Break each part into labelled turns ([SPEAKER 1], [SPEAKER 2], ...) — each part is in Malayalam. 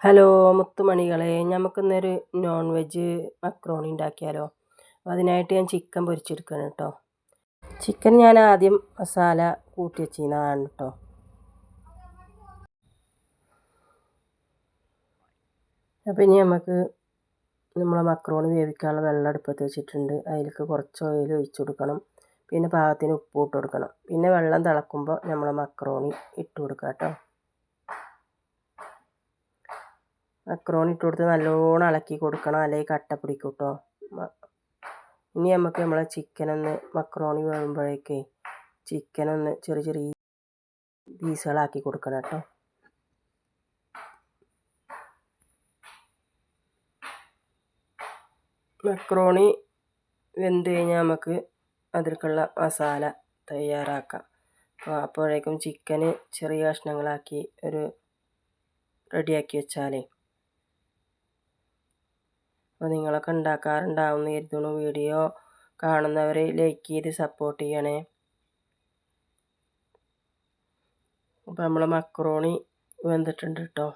[SPEAKER 1] ഹലോ മുത്തുമണികളെ. നമുക്കിന്നൊരു നോൺ വെജ് മക്രോണി ഉണ്ടാക്കിയാലോ അതിനായിട്ട് ഞാൻ ചിക്കൻ പൊരിച്ചെടുക്കണം കേട്ടോ ചിക്കൻ ഞാൻ ആദ്യം മസാല കൂട്ടി വെച്ചിരുന്നതാണ് കേട്ടോ അപ്പം ഇനി നമുക്ക് നമ്മളെ മക്രോണി വേവിക്കാനുള്ള വെള്ളം അടുപ്പത്ത് വെച്ചിട്ടുണ്ട്. അതിലേക്ക് കുറച്ച് ഓയിൽ ഒഴിച്ചു കൊടുക്കണം. പിന്നെ പാകത്തിന് ഉപ്പ് ഇട്ട് കൊടുക്കണം. പിന്നെ വെള്ളം തിളക്കുമ്പോൾ നമ്മളെ മക്രോണി ഇട്ട് കൊടുക്കാം കേട്ടോ മക്രോണി ഇട്ട് കൊടുത്ത് നല്ലോണം ഇളക്കി കൊടുക്കണം. അല്ലെങ്കിൽ കട്ട പിടിക്കും കേട്ടോ ഇനി നമുക്ക് നമ്മളെ ചിക്കനൊന്ന് മക്രോണി വേകുമ്പോഴേക്കേ ചിക്കനൊന്ന് ചെറിയ ചെറിയ പീസുകളാക്കി കൊടുക്കണം കേട്ടോ. മക്രോണി വെന്ത് കഴിഞ്ഞാൽ നമുക്ക് അതിലേക്കുള്ള മസാല തയ്യാറാക്കാം. അപ്പോൾ അപ്പോഴേക്കും ചിക്കന് ചെറിയ കഷ്ണങ്ങളാക്കി ഒരു റെഡിയാക്കി വെച്ചാലേ അപ്പോൾ നിങ്ങളൊക്കെ ഉണ്ടാക്കാറുണ്ടാവും കരുതുന്നു വീഡിയോ കാണുന്നവർ ലൈക്ക് ചെയ്ത് സപ്പോർട്ട് ചെയ്യണേ. അപ്പോൾ നമ്മൾ മക്രോണി വെന്തിട്ടുണ്ട് കേട്ടോ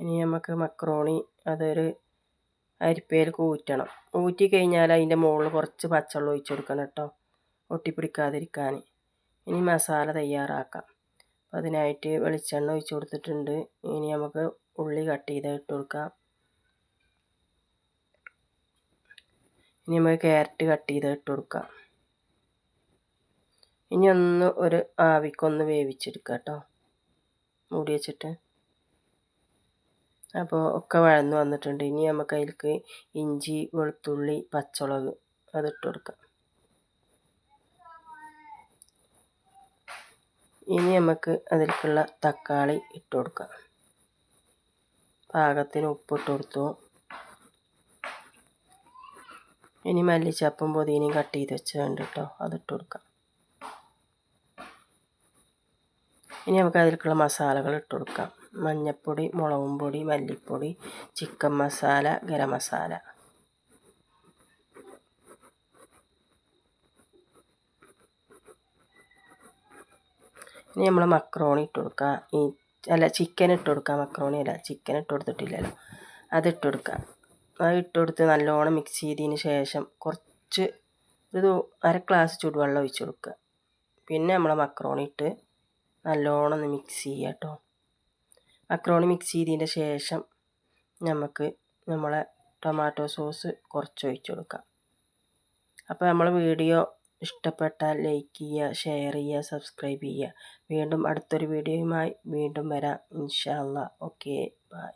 [SPEAKER 1] ഇനി നമുക്ക് മക്രോണി അതൊരു അരിപ്പയിൽ കൂറ്റണം. ഊറ്റി കഴിഞ്ഞാൽ അതിന്റെ മുകളിൽ കുറച്ച് പച്ചവെള്ളം ഒഴിച്ച് കൊടുക്കണം കേട്ടോ ഒട്ടിപ്പിടിക്കാതിരിക്കാൻ ഇനി മസാല തയ്യാറാക്കാം. അപ്പോൾ അതിനായിട്ട് വെളിച്ചെണ്ണ ഒഴിച്ച് കൊടുത്തിട്ടുണ്ട്. ഇനി നമുക്ക് ഉള്ളി കട്ട് ചെയ്ത് ഇട്ട് കൊടുക്കാം. ഇനി നമുക്ക് ക്യാരറ്റ് കട്ട് ചെയ്ത് ഇട്ട് കൊടുക്കാം. ഇനി ഒന്ന് ഒരു ആവിക്കൊന്ന് വേവിച്ചെടുക്കാം കേട്ടോ മൂടി വെച്ചിട്ട്. അപ്പോൾ ഒക്കെ വഴന്ന് വന്നിട്ടുണ്ട്. ഇനി നമുക്ക് അതിലേക്ക് ഇഞ്ചി വെളുത്തുള്ളി പച്ചമുളക് അതിട്ട് കൊടുക്കാം. ഇനി നമുക്ക് അതിലേക്കുള്ള തക്കാളി ഇട്ട് കൊടുക്കാം. പാകത്തിന് ഉപ്പിട്ട് കൊടുത്തു. ഇനി മല്ലിച്ചപ്പും പുതിനയും കട്ട് ചെയ്ത് വെച്ചതുണ്ട് കേട്ടോ. അതിട്ട് കൊടുക്കാം. ഇനി നമുക്ക് അതിലേക്കുള്ള മസാലകൾ ഇട്ട് കൊടുക്കാം. മഞ്ഞപ്പൊടി മുളകും പൊടി മല്ലിപ്പൊടി ചിക്കൻ മസാല ഗരം മസാല. ഇനി നമ്മൾ മക്രോണി ഇട്ട് കൊടുക്കാം. ഈ അല്ല ചിക്കൻ ഇട്ട് കൊടുക്കാം. മക്രോണി അല്ല ചിക്കൻ ഇട്ട് കൊടുത്തിട്ടില്ലല്ലോ. അതിട്ട് കൊടുക്കാം. അത് ഇട്ട് കൊടുത്ത് നല്ലോണം മിക്സ് ചെയ്തതിന് ശേഷം കുറച്ച് ഒരു അര ഗ്ലാസ് ചൂടുവെള്ളം ഒഴിച്ച് കൊടുക്കുക. പിന്നെ നമ്മളെ മക്രോണി ഇട്ട് നല്ലോണം ഒന്ന് മിക്സ് ചെയ്യുക കേട്ടോ മക്രോണി മിക്സ് ചെയ്തതിന്റെ ശേഷം നമുക്ക് നമ്മളെ ടൊമാറ്റോ സോസ് കുറച്ച് ഒഴിച്ച് കൊടുക്കാം അപ്പോൾ നമ്മൾ വീഡിയോ ഇഷ്ടപ്പെട്ടാൽ ലൈക്ക് ചെയ്യുക ഷെയർ ചെയ്യുക സബ്സ്ക്രൈബ് ചെയ്യുക. വീണ്ടും അടുത്തൊരു വീഡിയോയുമായി വീണ്ടും വരാം. ഇൻഷാല്ല ഓക്കെ ബൈ